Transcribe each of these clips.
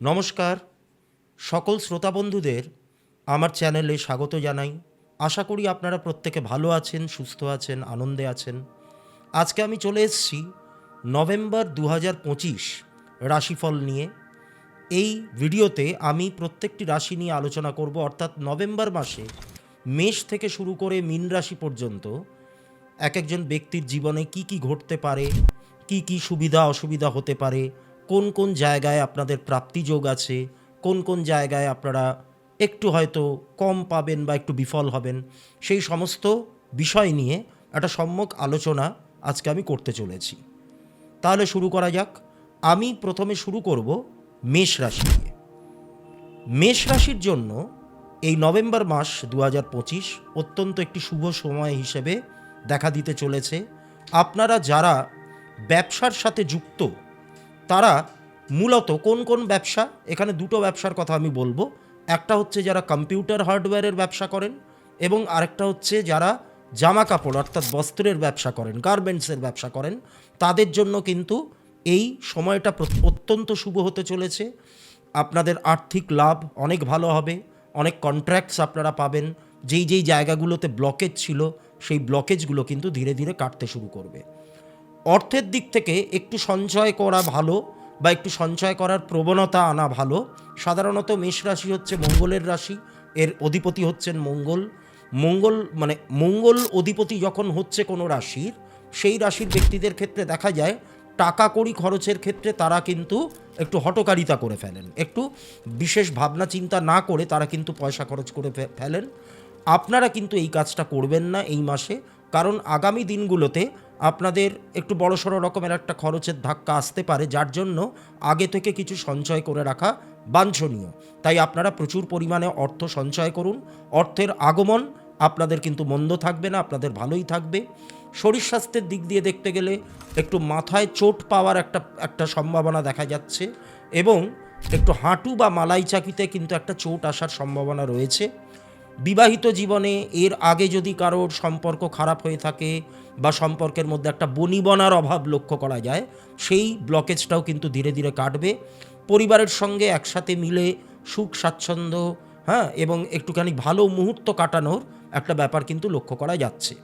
নমস্কার। সকল শ্রোতা বন্ধুদের আমার চ্যানেলে স্বাগত জানাই। আশা করি আপনারা প্রত্যেকে ভালো আছেন, সুস্থ আছেন, আনন্দে আছেন। আজকে আমি চলে এসেছি নভেম্বর দু হাজার পঁচিশ রাশিফল নিয়ে। এই ভিডিওতে আমি প্রত্যেকটি রাশি নিয়ে আলোচনা করব, অর্থাৎ নভেম্বর মাসে মেষ থেকে শুরু করে মীন রাশি পর্যন্ত এক একজন ব্যক্তির জীবনে কি কি ঘটতে পারে, কি কি সুবিধা অসুবিধা হতে পারে কোন কোন জায়গায় আপনাদের প্রাপ্তিযোগ আছে? কোন কোন জায়গায় আপনারা একটু হয়তো কম পাবেন বা একটু বিফল হবেন? সেই সমস্ত বিষয় নিয়ে একটা সম্যক আলোচনা আজকে আমি করতে চলেছি। তাহলে শুরু করা যাক। আমি প্রথমে শুরু করব মেষ রাশি দিয়ে মেষ রাশির জন্য এই নভেম্বর মাস দু হাজার পঁচিশ অত্যন্ত একটি শুভ সময় হিসেবে দেখা দিতে চলেছে। আপনারা যারা ব্যবসার সাথে যুক্ত তারা মূলত কোন কোন ব্যবসা? এখানে দুটো ব্যবসার কথা আমি বলব। একটা হচ্ছে যারা কম্পিউটার হার্ডওয়্যারের ব্যবসা করেন এবং আরেকটা হচ্ছে যারা জামা কাপড় অর্থাৎ বস্ত্রের ব্যবসা করেন, গার্মেন্টসের ব্যবসা করেন, তাদের জন্য কিন্তু এই সময়টা অত্যন্ত শুভ হতে চলেছে। আপনাদের আর্থিক লাভ অনেক ভালো হবে, অনেক কন্ট্রাক্টস আপনারা পাবেন। যেই যেই জায়গাগুলোতে ব্লকেজ ছিল, সেই ব্লকেজগুলো কিন্তু ধীরে ধীরে কাটতে শুরু করবে। অর্থের দিক থেকে একটু সঞ্চয় করা ভালো বা একটু সঞ্চয় করার প্রবণতা আনা ভালো। সাধারণত মেষ রাশি হচ্ছে মঙ্গলের রাশি, এর অধিপতি হচ্ছেন মঙ্গল। মঙ্গল মানে মঙ্গল অধিপতি যখন হচ্ছে কোনো রাশির, সেই রাশির ব্যক্তিদের ক্ষেত্রে দেখা যায় টাকা কড়ি খরচের ক্ষেত্রে তারা কিন্তু একটু হটকারিতা করে ফেলেন। একটু বিশেষ ভাবনা চিন্তা না করে তারা কিন্তু পয়সা খরচ করে ফেলেন। আপনারা কিন্তু এই কাজটা করবেন না এই মাসে। কারণ আগামী দিনগুলোতে আপনাদের একটু বড় সড়ো রকমের একটা খরচের ধাক্কা আসতে পারে, যার জন্য আগে থেকে কিছু সঞ্চয় করে রাখা বাঞ্ছনীয়। তাই আপনারা প্রচুর পরিমাণে অর্থ সঞ্চয় করুন। অর্থের আগমন আপনাদের কিন্তু মন্দ থাকবে না, আপনাদের ভালোই থাকবে। শরীর স্বাস্থ্যের দিক দিয়ে দেখতে গেলে একটু মাথায় চোট পাওয়ার একটা একটা সম্ভাবনা দেখা যাচ্ছে এবং একটু হাঁটু বা মালাই চাকিতে কিন্তু একটা চোট আসার সম্ভাবনা রয়েছে। বিবাহিত জীবনে এর আগে যদি কারোর সম্পর্ক খারাপ হয়ে থাকে বা সম্পর্কের মধ্যে একটা বনিবনার অভাব লক্ষ্য করা যায়, সেই ব্লকেজটাও কিন্তু ধীরে ধীরে কাটবে। পরিবারের সঙ্গে একসাথে মিলে সুখ, স্বাচ্ছন্দ্য হ্যাঁ এবং একটুখানি ভালো মুহূর্ত কাটানোর একটা ব্যাপার কিন্তু লক্ষ্য করা যাচ্ছে।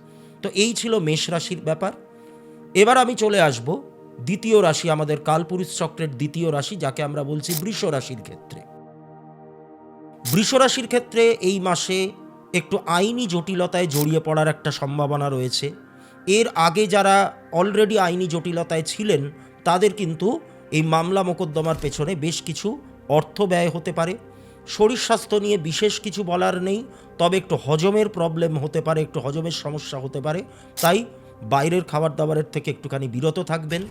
তো এই ছিল মেষ রাশির ব্যাপার। এবার আমি চলে আসব দ্বিতীয় রাশি, আমাদের কালপুরুষ চক্রের দ্বিতীয় রাশি, যাকে আমরা বলছি বৃষ রাশির ক্ষেত্রে। বৃষ রাশির ক্ষেত্রে এই মাসে একটু আইনি জটিলতায় জড়িয়ে পড়ার একটা সম্ভাবনা রয়েছে। এর আগে যারা অলরেডি আইনি জটিলতায় ছিলেন, তাদের কিন্তু এই মামলা মোকদ্দমার পেছনে বেশ কিছু অর্থ ব্যয় হতে পারে। শরীর স্বাস্থ্য নিয়ে বিশেষ কিছু বলার নেই, তবে একটু হজমের প্রবলেম হতে পারে, একটু হজমের সমস্যা হতে পারে। তাই বাইরের খাবার দাবারের থেকে একটুখানি বিরত থাকবেন।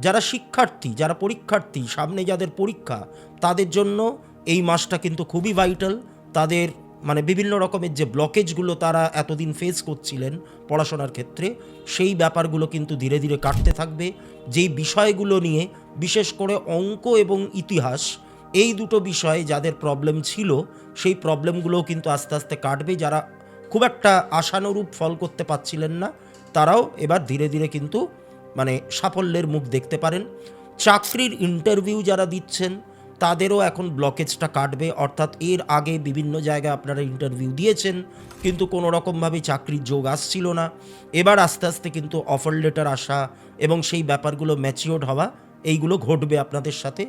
যারা শিক্ষার্থী, যারা পরীক্ষার্থী, সামনে যাদের পরীক্ষা, তাদের জন্য এই মাসটা কিন্তু খুবই ভাইটাল তাদের মানে বিভিন্ন রকমের যে ব্লকেজগুলো তারা এতদিন ফেস করছিলেন পড়াশোনার ক্ষেত্রে, সেই ব্যাপারগুলো কিন্তু ধীরে ধীরে কাটতে থাকবে। যেই বিষয়গুলো নিয়ে বিশেষ করে অঙ্ক এবং ইতিহাস, এই দুটো বিষয়ে যাদের প্রবলেম ছিল, সেই প্রবলেমগুলোও কিন্তু আস্তে আস্তে কাটবে। যারা খুব একটা আশানুরূপ ফল করতে পারছিলেন না, তারাও এবার ধীরে ধীরে কিন্তু মানে সাফল্যের মুখ দেখতে পারেন। চাকরির ইন্টারভিউ যারা দিচ্ছেন তাদেরও এখন ব্লকেজটা কাটবে। অর্থাৎ এর আগে বিভিন্ন জায়গায় আপনারা ইন্টারভিউ দিয়েছেন, কিন্তু কোনো রকমভাবে চাকরির যোগ আসছিল না। এবার আস্তে আস্তে কিন্তু অফার লেটার আসা এবং সেই ব্যাপারগুলো ম্যাচিওর্ড হওয়া, এইগুলো ঘটবে আপনাদের সাথে।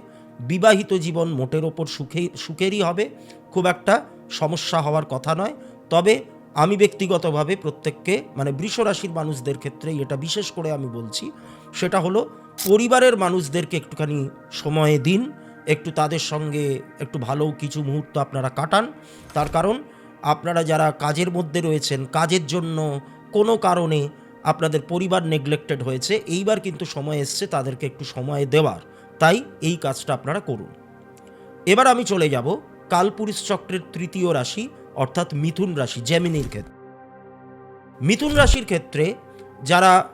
বিবাহিত জীবন মোটের ওপর সুখে সুখেরই হবে, খুব একটা সমস্যা হওয়ার কথা নয়। তবে আমি ব্যক্তিগতভাবে প্রত্যেককে মানে বৃষ রাশির মানুষদের ক্ষেত্রে এটা বিশেষ করে আমি বলছি, সেটা হলো পরিবারের মানুষদেরকে একটুখানি সময়ে দিন একটু তাদের সঙ্গে একটু ভালো কিছু মুহূর্ত আপনারা কাটান। তার কারণ, আপনারা যারা কাজের মধ্যে রয়েছেন, কাজের জন্য কোনো কারণে আপনাদের পরিবার নেগলেক্টেড হয়েছে, এইবার কিন্তু সময় এসছে তাদেরকে একটু সময় দেওয়ার। তাই এই কাজটা আপনারা করুন। এবার আমি চলে যাব কালপুরুষ চক্রের তৃতীয় রাশি, অর্থাৎ মিথুন রাশি জ্যামিনির ক্ষেত্রে। মিথুন রাশির ক্ষেত্রে যারা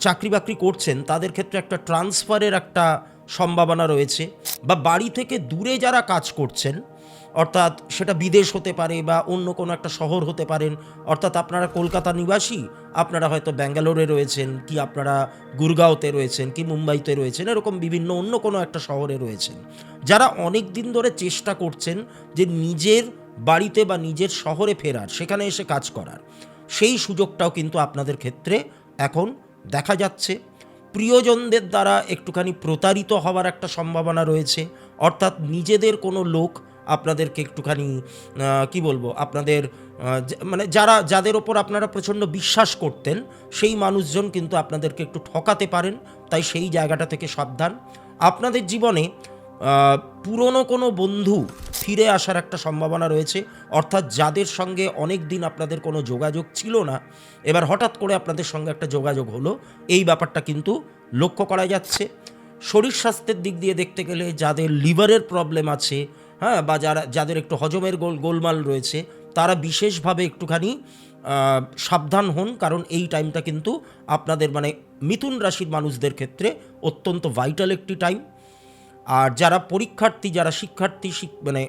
চাকরি বাকরি করছেন, তাদের ক্ষেত্রে একটা ট্রান্সফারের একটা সম্ভাবনা রয়েছে বা বাড়ি থেকে দূরে যারা কাজ করছেন, অর্থাৎ সেটা বিদেশ হতে পারে বা অন্য কোনো একটা শহর হতে পারেন, অর্থাৎ আপনারা কলকাতা নিবাসী, আপনারা হয়তো ব্যাঙ্গালোরে রয়েছেন কি আপনারা গুরগাঁওতে রয়েছেন কি মুম্বাইতে রয়েছেন, এরকম বিভিন্ন অন্য কোনো একটা শহরে রয়েছেন। যারা অনেক দিন ধরে চেষ্টা করছেন যে নিজের বাড়িতে বা নিজের শহরে ফেরার, সেখানে এসে কাজ করার, সেই সুযোগটাও কিন্তু আপনাদের ক্ষেত্রে এখন দেখা যাচ্ছে। প্রিয়জনদের দ্বারা একটুখানি প্রতারিত হওয়ার একটা সম্ভাবনা রয়েছে। অর্থাৎ নিজেদের কোনো লোক আপনাদেরকে একটুখানি কি বলব, আপনাদের মানে যারা, যাদের ওপর আপনারা প্রচণ্ড বিশ্বাস করতেন, সেই মানুষজন কিন্তু আপনাদেরকে একটু ঠকাতে পারেন। তাই সেই জায়গাটা থেকে সাবধান। আপনাদের জীবনে পুরনো কোনো বন্ধু ফিরে আসার একটা সম্ভাবনা রয়েছে। অর্থাৎ যাদের সঙ্গে অনেক দিন আপনাদের কোনো যোগাযোগ ছিল না, এবার হঠাৎ করে আপনাদের সঙ্গে একটা যোগাযোগ হলো। এই ব্যাপারটা কিন্তু লক্ষ্য করা যাচ্ছে। শরীর স্বাস্থ্যের দিক দিয়ে দেখতে গেলে যাদের লিভারের প্রবলেম আছে হ্যাঁ বা যারা, যাদের একটু হজমের গোল, গোলমাল রয়েছে, তারা বিশেষভাবে একটুখানি সাবধান হন। কারণ এই টাইমটা কিন্তু আপনাদের মানে মিথুন রাশির মানুষদের ক্ষেত্রে অত্যন্ত ভাইটাল একটি টাইম আর যারা পরীক্ষার্থী, যারা শিক্ষার্থী, শিক- মানে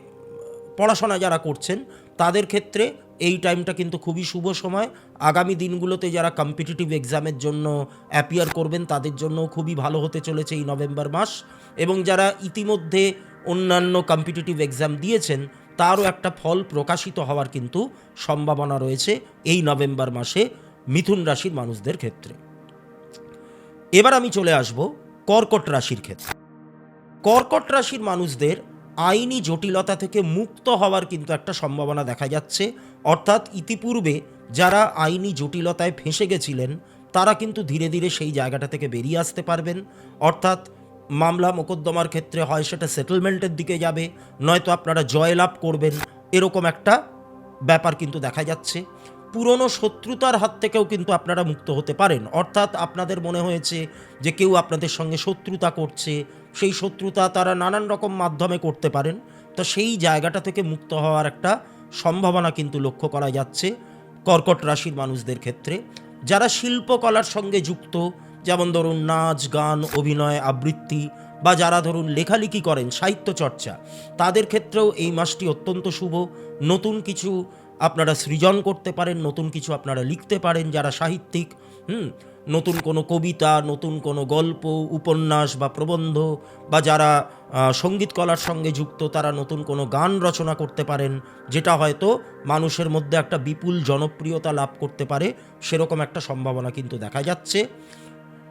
পড়াশোনা যারা করছেন, তাদের ক্ষেত্রে এই টাইমটা কিন্তু খুবই শুভ সময়। আগামী দিনগুলোতে যারা কম্পিটিটিভ এক্সামের জন্য অ্যাপিয়ার করবেন, তাদের জন্য খুবই ভালো হতে চলেছে এই নভেম্বর মাস। এবং যারা ইতিমধ্যে অন্যান্য কম্পিটিটিভ এক্সাম দিয়েছেন, তারও একটা ফল প্রকাশিত হওয়ার কিন্তু সম্ভাবনা রয়েছে এই নভেম্বর মাসে মিথুন রাশির মানুষদের ক্ষেত্রে। এবার আমি চলে আসব কর্কট রাশির ক্ষেত্রে। কর্কট রাশির মানুষদের আইনি জটিলতা থেকে মুক্ত হওয়ার কিন্তু একটা সম্ভাবনা দেখা যাচ্ছে। অর্থাৎ ইতিপূর্বে যারা আইনি জটিলতায় ফেঁসে গেছিলেন, তারা কিন্তু ধীরে ধীরে সেই জায়গাটা থেকে বেরিয়ে আসতে পারবেন। অর্থাৎ মামলা মোকদ্দমার ক্ষেত্রে হয় সেটা সেটেলমেন্টের দিকে যাবে, নয়তো আপনারা জয়লাভ করবেন, এরকম একটা ব্যাপার কিন্তু দেখা যাচ্ছে। পুরনো শত্রুতার হাত থেকেও কিন্তু আপনারা মুক্ত হতে পারেন। অর্থাৎ আপনাদের মনে হয়েছে যে কেউ আপনাদের সঙ্গে শত্রুতা করছে, সেই শত্রুতা তারা নানান রকম মাধ্যমে করতে পারেন। তো সেই জায়গাটা থেকে মুক্ত হওয়ার একটা সম্ভাবনা কিন্তু লক্ষ্য করা যাচ্ছে কর্কট রাশির মানুষদের ক্ষেত্রে। যারা শিল্পকলার সঙ্গে যুক্ত, যেমন ধরুন নাচ, গান, অভিনয়, আবৃত্তি বা যারা ধরুন লেখালেখি করেন, সাহিত্য চর্চা, তাদের ক্ষেত্রেও এই মাসটি অত্যন্ত শুভ। নতুন কিছু আপনারা সৃজন করতে পারেন, নতুন কিছু আপনারা লিখতে পারেন যারা সাহিত্যিক, হুম, নতুন কোনো কবিতা, নতুন কোনো গল্প, উপন্যাস বা প্রবন্ধ বা যারা সংগীত কলার সঙ্গে যুক্ত, তারা নতুন কোনো গান রচনা করতে পারেন, যেটা হয়তো মানুষের মধ্যে একটা বিপুল জনপ্রিয়তা লাভ করতে পারে, সেরকম একটা সম্ভাবনা কিন্তু দেখা যাচ্ছে।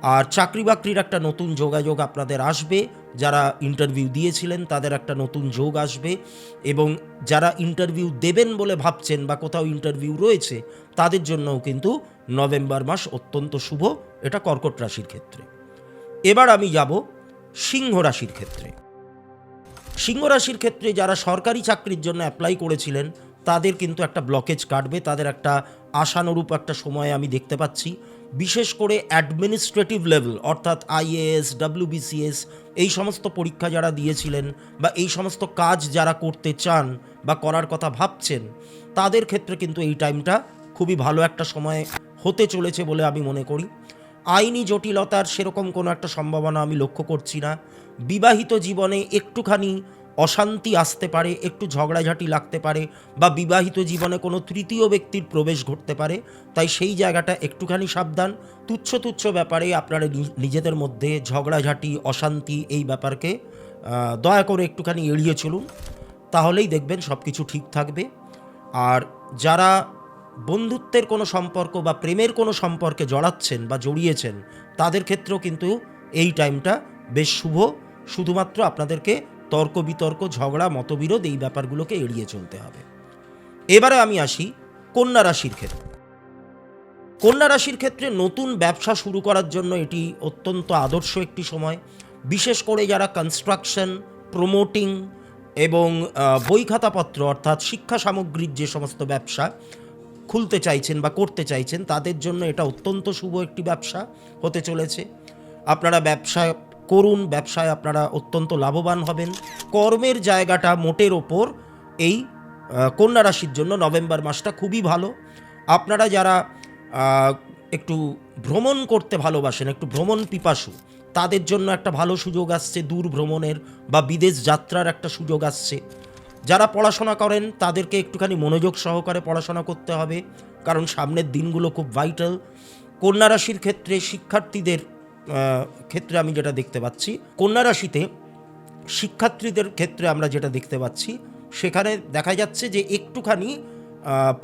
আর চাকরি বাকরির একটা নতুন যোগাযোগ আপনাদের আসবে। যারা ইন্টারভিউ দিয়েছিলেন, তাদের একটা নতুন যোগ আসবে এবং যারা ইন্টারভিউ দেবেন বলে ভাবছেন বা কোথাও ইন্টারভিউ রয়েছে, তাদের জন্যও কিন্তু নভেম্বর মাস অত্যন্ত শুভ। এটা কর্কট রাশির ক্ষেত্রে। এবার আমি যাব সিংহ রাশির ক্ষেত্রে। সিংহ রাশির ক্ষেত্রে যারা সরকারি চাকরির জন্য অ্যাপ্লাই করেছিলেন, তাদের কিন্তু একটা ব্লকেজ কাটবে, তাদের একটা আশানুরূপ একটা সময় আমি দেখতে পাচ্ছি। বিশেষ করে অ্যাডমিনিস্ট্রেটিভ লেভেল অর্থাৎ আইএএস ডাব্লিউবিসিএস এই সমস্ত পরীক্ষা যারা দিয়েছিলেন বা এই সমস্ত কাজ যারা করতে চান বা করার কথা ভাবছেন, তাদের ক্ষেত্রে কিন্তু এই টাইমটা খুবই ভালো একটা সময় হতে চলেছে বলে আমি মনে করি। আইনি জটিলতার সেরকম কোনো একটা সম্ভাবনা আমি লক্ষ্য করছি না। বিবাহিত জীবনে একটুখানি অশান্তি আসতে পারে, একটু ঝগড়াঝাটি লাগতে পারে বা বিবাহিত জীবনে কোনো তৃতীয় ব্যক্তির প্রবেশ ঘটতে পারে, তাই সেই জায়গাটা একটুখানি সাবধান। তুচ্ছ তুচ্ছ ব্যাপারে আপনারা নিজেদের মধ্যে ঝগড়াঝাটি, অশান্তি এই ব্যাপারকে দয়া করে একটুখানি এড়িয়ে চলুন, তাহলেই দেখবেন সব কিছু ঠিক থাকবে। আর যারা বন্ধুত্বের কোনো সম্পর্ক বা প্রেমের কোনো সম্পর্কে জড়াচ্ছেন বা জড়িয়েছেন, তাদের ক্ষেত্রেও কিন্তু এই টাইমটা বেশ শুভ। শুধুমাত্র আপনাদেরকে তর্ক বিতর্ক ঝগড়া, মতবিরোধ এই ব্যাপারগুলোকে এড়িয়ে চলতে হবে। এবারে আমি আসি কন্যা রাশির ক্ষেত্রে। কন্যা রাশির ক্ষেত্রে নতুন ব্যবসা শুরু করার জন্য এটি অত্যন্ত আদর্শ একটি সময়। বিশেষ করে যারা কনস্ট্রাকশন প্রমোটিং এবং বই খাতাপত্র অর্থাৎ শিক্ষা সামগ্রীর যে সমস্ত ব্যবসা খুলতে চাইছেন বা করতে চাইছেন, তাদের জন্য এটা অত্যন্ত শুভ একটি ব্যবসা হতে চলেছে। আপনারা ব্যবসা করুন ব্যবসায় আপনারা অত্যন্ত লাভবান হবেন। কর্মের জায়গাটা মোটের ওপর এই কন্যা রাশির জন্য নভেম্বর মাসটা খুবই ভালো। আপনারা যারা একটু ভ্রমণ করতে ভালোবাসেন, একটু ভ্রমণ পিপাসু, তাদের জন্য একটা ভালো সুযোগ আসছে, দূর ভ্রমণের বা বিদেশ যাত্রার একটা সুযোগ আসছে। যারা পড়াশোনা করেন, তাদেরকে একটুখানি মনোযোগ সহকারে পড়াশোনা করতে হবে, কারণ সামনের দিনগুলো খুব ভাইটাল কন্যা রাশির ক্ষেত্রে শিক্ষার্থীদের ক্ষেত্রে আমি যেটা দেখতে পাচ্ছি, কন্যা রাশিতে শিক্ষার্থীদের ক্ষেত্রে আমরা যেটা দেখতে পাচ্ছি, সেখানে দেখা যাচ্ছে যে একটুখানি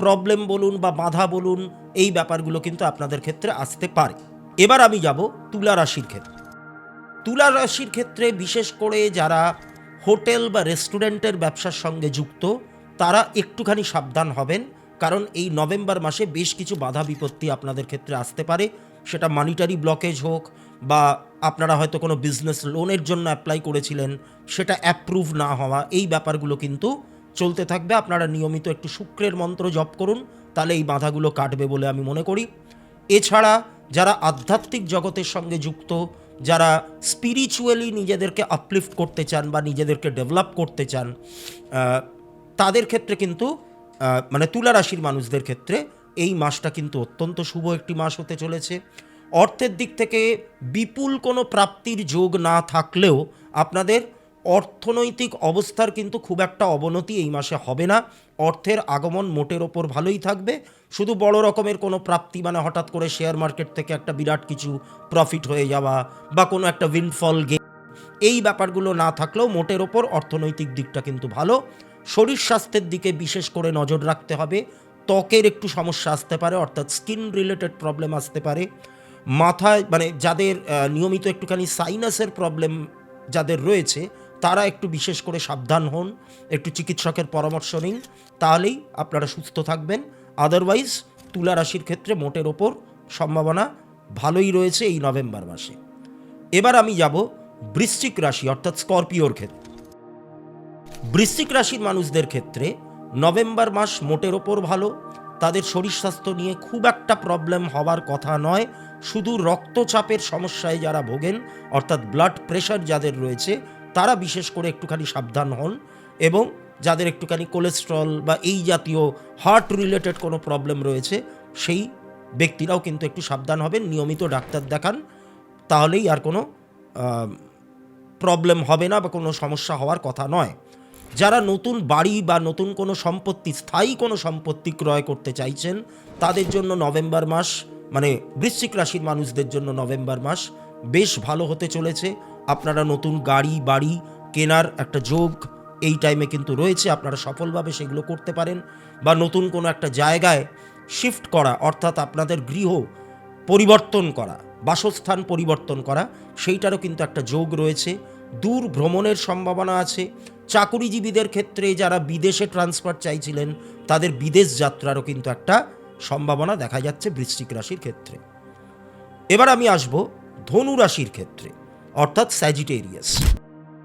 প্রবলেম বলুন বা বাধা বলুন, এই ব্যাপারগুলো কিন্তু আপনাদের ক্ষেত্রে আসতে পারে। এবার আমি যাব তুলা রাশির ক্ষেত্রে। তুলা রাশির ক্ষেত্রে বিশেষ করে যারা হোটেল বা রেস্টুরেন্টের ব্যবসার সঙ্গে যুক্ত, তারা একটুখানি সাবধান হবেন, কারণ এই নভেম্বর মাসে বেশ কিছু বাধা বিপত্তি আপনাদের ক্ষেত্রে আসতে পারে। সেটা মানিটারি ব্লকেজ হোক বা আপনারা হয়তো কোনো বিজনেস লোনের জন্য অ্যাপ্লাই করেছিলেন, সেটা অ্যাপ্রুভ না হওয়া, এই ব্যাপারগুলো কিন্তু চলতে থাকবে। আপনারা নিয়মিত একটু শুক্রের মন্ত্র জপ করুন, তাহলে এই বাধাগুলো কাটবে বলে আমি মনে করি। এছাড়া যারা আধ্যাত্মিক জগতের সঙ্গে যুক্ত, যারা স্পিরিচুয়ালি নিজেদেরকে আপলিফ্ট করতে চান বা নিজেদেরকে ডেভেলপ করতে চান তাদের ক্ষেত্রে কিন্তু মানে তুলা রাশির মানুষদের ক্ষেত্রে এই মাসটা কিন্তু অত্যন্ত শুভ একটি মাস হতে চলেছে। অর্থের দিক থেকে বিপুল কোনো প্রাপ্তির যোগ না থাকলেও আপনাদের অর্থনৈতিক অবস্থার কিন্তু খুব একটা অবনতি এই মাসে হবে না। অর্থের আগমন মোটের ওপর ভালোই থাকবে। শুধু বড় রকমের কোনো প্রাপ্তি মানে হঠাৎ করে শেয়ার মার্কেট থেকে একটা বিরাট কিছু প্রফিট হয়ে যাওয়া বা কোনো একটা উইন্ডফল গে এই ব্যাপারগুলো না থাকলেও মোটের ওপর অর্থনৈতিক দিকটা কিন্তু ভালো। শরীর স্বাস্থ্যের দিকে বিশেষ করে নজর রাখতে হবে। ত্বকের একটু সমস্যা আসতে পারে, অর্থাৎ স্কিন রিলেটেড প্রবলেম আসতে পারে। মাথায় মানে যাদের নিয়মিত একটুখানি সাইনাসের প্রবলেম যাদের রয়েছে, তারা একটু বিশেষ করে সাবধান হন, একটু চিকিৎসকের পরামর্শ নিন, তাহলেই আপনারা সুস্থ থাকবেন। আদারওয়াইজ তুলা রাশির ক্ষেত্রে মোটের ওপর সম্ভাবনা ভালোই রয়েছে এই নভেম্বর মাসে। এবার আমি যাব বৃশ্চিক রাশি, অর্থাৎ স্করপিওর ক্ষেত্রে। বৃশ্চিক রাশির মানুষদের ক্ষেত্রে নভেম্বর মাস মোটের ওপর ভালো তাদের শরীর স্বাস্থ্য নিয়ে খুব একটা প্রবলেম হওয়ার কথা নয়। শুধু রক্তচাপের সমস্যায় যারা ভোগেন, অর্থাৎ ব্লাড প্রেশার যাদের রয়েছে, তারা বিশেষ করে একটুখানি সাবধান হন এবং যাদের একটুখানি কোলেস্ট্রল বা এই জাতীয় হার্ট রিলেটেড কোনো প্রবলেম রয়েছে, সেই ব্যক্তিরাও কিন্তু একটু সাবধান হবেন, নিয়মিত ডাক্তার দেখান, তাহলেই আর কোনো প্রবলেম হবে না বা কোনো সমস্যা হওয়ার কথা নয়। যারা নতুন বাড়ি বা নতুন কোনো সম্পত্তি, স্থায়ী কোনো সম্পত্তি ক্রয় করতে চাইছেন, তাদের জন্য নভেম্বর মাস মানে বৃশ্চিক রাশির মানুষদের জন্য নভেম্বর মাস বেশ ভালো হতে চলেছে। আপনারা নতুন গাড়ি, বাড়ি কেনার একটা যোগ এই টাইমে কিন্তু রয়েছে। আপনারা সফলভাবে সেগুলো করতে পারেন বা নতুন কোনো একটা জায়গায় শিফট করা, অর্থাৎ আপনাদের গৃহ পরিবর্তন করা, বাসস্থান পরিবর্তন করা, সেইটারও কিন্তু একটা যোগ রয়েছে। দূর ভ্রমণের সম্ভাবনা আছে। চাকুরিজীবীদের ক্ষেত্রে যারা বিদেশে ট্রান্সফার চাইছিলেন, তাদের বিদেশ যাত্রারও কিন্তু একটা সম্ভাবনা দেখা যাচ্ছে বৃশ্চিক রাশির ক্ষেত্রে। এবার আমি আসব ধনু রাশির ক্ষেত্রে, অর্থাৎ স্যাজিটেরিয়াস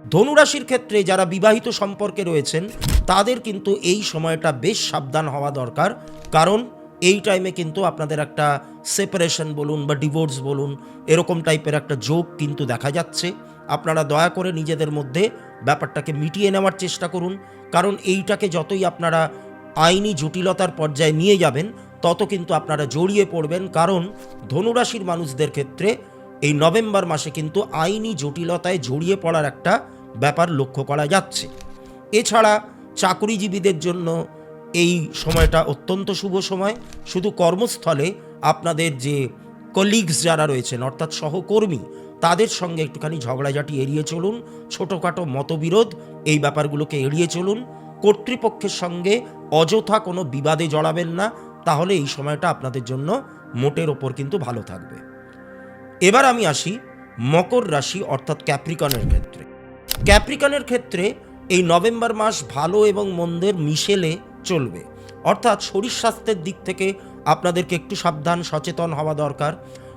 ধনুরাশির ক্ষেত্রে যারা বিবাহিত সম্পর্কে রয়েছেন, তাদের কিন্তু এই সময়টা বেশ সাবধান হওয়া দরকার। কারণ এই টাইমে কিন্তু আপনাদের একটা সেপারেশন বলুন বা ডিভোর্স বলুন, এরকম টাইপের একটা যোগ কিন্তু দেখা যাচ্ছে। আপনারা দয়া করে নিজেদের মধ্যে ব্যাপারটাকে মিটিয়ে নেওয়ার চেষ্টা করুন, কারণ এইটাকে যতই আপনারা আইনি জটিলতার পর্যায়ে নিয়ে যাবেন, তত কিন্তু আপনারা জড়িয়ে পড়বেন, কারণ ধনুরাশির মানুষদের ক্ষেত্রে এই নভেম্বর মাসে কিন্তু আইনি জটিলতায় জড়িয়ে পড়ার একটা ব্যাপার লক্ষ্য করা যাচ্ছে। এছাড়া চাকরিজীবীদের জন্য এই সময়টা অত্যন্ত শুভ সময়। শুধু কর্মস্থলে আপনাদের যে কলিগস যারা রয়েছেন, অর্থাৎ সহকর্মী তাদের সঙ্গে একটুখানি ঝগড়াঝাটি এড়িয়ে চলুন, ছোটোখাটো মতবিরোধ, এই ব্যাপারগুলোকে এড়িয়ে চলুন। কর্তৃপক্ষের সঙ্গে অযথা কোনো বিবাদে জড়াবেন না, তাহলে এই সময়টা আপনাদের জন্য মোটের ওপর কিন্তু ভালো থাকবে। এবার আমি আসি মকর রাশি অর্থাৎ ক্যাপ্রিকনের ক্ষেত্রে। ক্যাপ্রিকনের ক্ষেত্রে এই নভেম্বর মাস ভালো এবং মন্দের মিশেলে চলবে। অর্থাৎ শরীর স্বাস্থ্যের দিক থেকে আপনাদেরকে একটু সাবধান, সচেতন হওয়া দরকার।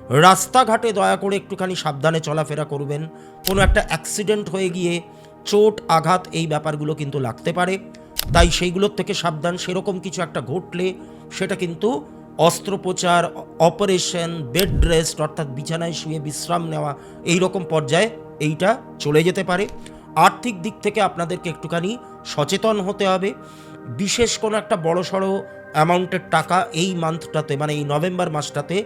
রাস্তাঘাটে দয়া করে একটুখানি সাবধানে চলাফেরা করবেন। কোনো একটা অ্যাক্সিডেন্ট হয়ে গিয়ে চোট, আঘাত এই ব্যাপারগুলো কিন্তু লাগতে পারে। তাই সেইগুলোর থেকে সাবধান। সেরকম কিছু একটা ঘটলে সেটা কিন্তু অস্ত্রোপচার অপারেশন বেড রেস্ট অর্থাৎ বিছানায় শুয়ে বিশ্রাম নেওয়া, এই রকম পর্যায়ে এইটা চলে যেতে পারে। আর্থিক দিক থেকে আপনাদেরকে একটুখানি সচেতন হতে হবে। বিশেষ কোনো একটা বড় সড়ো অ্যামাউন্টের টাকা এই মান্থটাতে মানে এই নভেম্বর মাসটাতে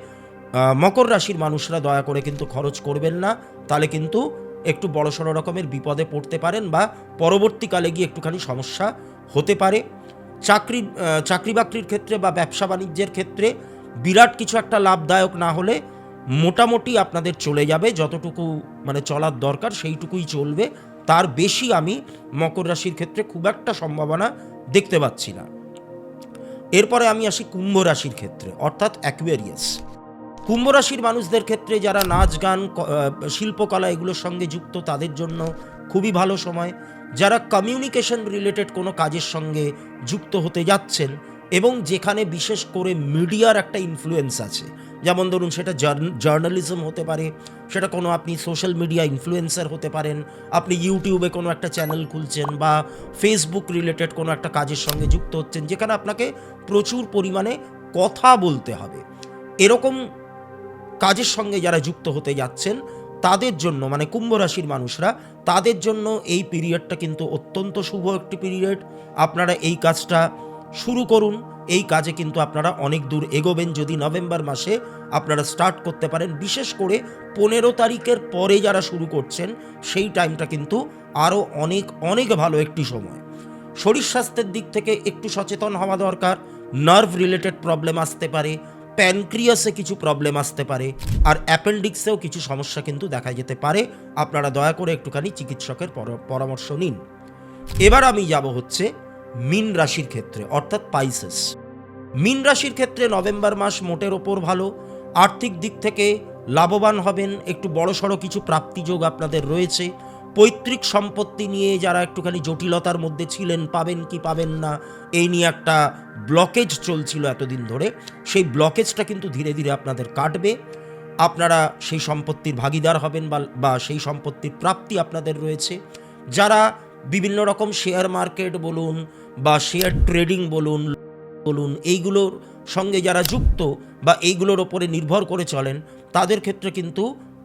মকর রাশির মানুষরা দয়া করে কিন্তু খরচ করবেন না, তাহলে কিন্তু একটু বড় সড়ো রকমের বিপদে পড়তে পারেন বা পরবর্তীকালে গিয়ে একটুখানি সমস্যা হতে পারে। চাকরি চাকরি বাকরির ক্ষেত্রে বা ব্যবসা বাণিজ্যের ক্ষেত্রে বিরাট কিছু একটা লাভদায়ক না হলে মোটামুটি আপনাদের চলে যাবে, যতটুকু মানে চলার দরকার সেইটুকুই চলবে। তার বেশি আমি মকর রাশির ক্ষেত্রে খুব একটা সম্ভাবনা দেখতে পাচ্ছি না। এরপরে আমি আসি কুম্ভ রাশির ক্ষেত্রে, অর্থাৎ অ্যাকুয়ারিয়াস কুম্ভ রাশির মানুষদের ক্ষেত্রে যারা নাচ গান শিল্পকলা এগুলোর সঙ্গে যুক্ত, তাদের জন্য খুবই ভালো সময়। যারা কমিউনিকেশন রিলেটেড কোনো কাজের সঙ্গে যুক্ত হতে যাচ্ছেন এবং যেখানে বিশেষ করে মিডিয়ার একটা ইনফ্লুয়েন্স আছে। যেমন ধরুন, সেটা জার্নালিজম হতে পারে, সেটা কোনো আপনি সোশ্যাল মিডিয়া ইনফ্লুয়েন্সার হতে পারেন, আপনি ইউটিউবে কোনো একটা চ্যানেল খুলছেন বা ফেসবুক রিলেটেড কোনো একটা কাজের সঙ্গে যুক্ত হচ্ছেন, যেখানে আপনাকে প্রচুর পরিমাণে কথা বলতে হবে। এরকম কাজের সঙ্গে যারা যুক্ত হতে যাচ্ছেন, তাদের জন্য মানে কুম্ভ রাশির মানুষরা, তাদের জন্য এই পিরিয়ডটা কিন্তু অত্যন্ত শুভ একটি পিরিয়ড আপনারা এই কাজটা শুরু করুন। এই কাজে কিন্তু আপনারা অনেক দূর এগোবেন। যদি নভেম্বর মাসে আপনারা স্টার্ট করতে পারেন, বিশেষ করে পনেরো তারিখের পরে যারা শুরু করছেন, সেই টাইমটা কিন্তু আরও অনেক অনেক ভালো একটি সময়। শরীর স্বাস্থ্যের দিক থেকে একটু সচেতন হওয়া দরকার। নার্ভ রিলেটেড প্রবলেম আসতে পারে। প্যানক্রিয়াসে কিছু প্রবলেম আসতে পারে, আর অ্যাপেন্ডিক্সেও কিছু সমস্যা কিন্তু দেখা যেতে পারে। আপনারা দয়া করে একটুখানি চিকিৎসকের পর- পরামর্শ নিন। এবার আমি যাব হচ্ছে মিন রাশির ক্ষেত্রে, অর্থাৎ পাইসেস মিন রাশির ক্ষেত্রে নভেম্বর মাস মোটের ওপর ভালো। আর্থিক দিক থেকে লাভবান হবেন, একটু বড়সড় কিছু প্রাপ্তিযোগ আপনাদের রয়েছে। পৈতৃক সম্পত্তি নিয়ে যারা একটুখানি জটিলতার মধ্যে ছিলেন, পাবেন কি পাবেন না, এই নিয়ে একটা ব্লকেজ চলছিল এতদিন ধরে। সেই ব্লকেজটা কিন্তু ধীরে ধীরে আপনাদের কাটবে। আপনারা সেই সম্পত্তির ভাগিদার হবেন বা সেই সম্পত্তির প্রাপ্তি আপনাদের রয়েছে। যারা বিভিন্ন রকম শেয়ার মার্কেট বলুন বা শেয়ার ট্রেডিং বলুন বলুন, এইগুলোর সঙ্গে যারা যুক্ত বা এইগুলোর ওপরে নির্ভর করে চলেন, তাদের ক্ষেত্রে কিন্তু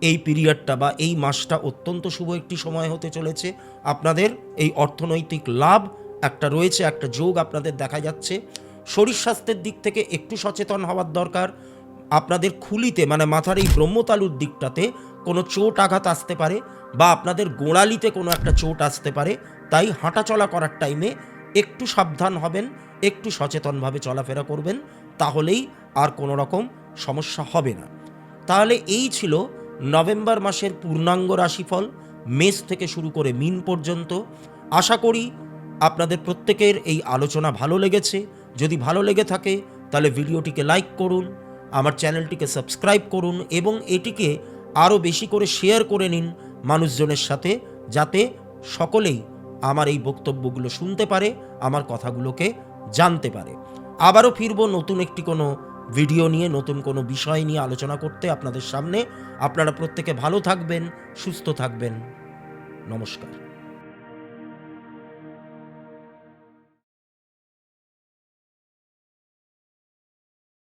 এই পিরিয়ডটা বা এই মাসটা অত্যন্ত শুভ একটি সময় হতে চলেছে। আপনাদের এই অর্থনৈতিক লাভ একটা রয়েছে, একটা যোগ আপনাদের দেখা যাচ্ছে। শরীর স্বাস্থ্যের দিক থেকে একটু সচেতন হওয়ার দরকার। আপনাদের খুলিতে মানে মাথার এই ব্রহ্মতালুর দিকটাতে কোনো চোট আঘাত আসতে পারে বা আপনাদের গোড়ালিতে কোনো একটা চোট আসতে পারে। তাই হাঁটাচলা করার টাইমে একটু সাবধান হবেন, একটু সচেতনভাবে চলাফেরা করবেন, তাহলেই আর কোনো রকম সমস্যা হবে না। তাহলে এই ছিল নভেম্বর মাসের পূর্ণাঙ্গ রাশিফল মেষ থেকে শুরু করে মিন পর্যন্ত। আশা করি আপনাদের প্রত্যেকের এই আলোচনা ভালো লেগেছে। যদি ভালো লেগে থাকে, তাহলে ভিডিওটিকে লাইক করুন, আমার চ্যানেলটিকে সাবস্ক্রাইব করুন এবং এটিকে আরও বেশি করে শেয়ার করে নিন মানুষজনের সাথে, যাতে সকলেই আমার এই বক্তব্যগুলো শুনতে পারে, আমার কথাগুলোকে জানতে পারে। আবারও ফিরব নতুন একটি কোনো ভিডিও নিয়ে নতুন কোনো বিষয় নিয়ে আলোচনা করতে আপনাদের সামনে। আপনারা প্রত্যেকে ভালো থাকবেন, সুস্থ থাকবেন। নমস্কার।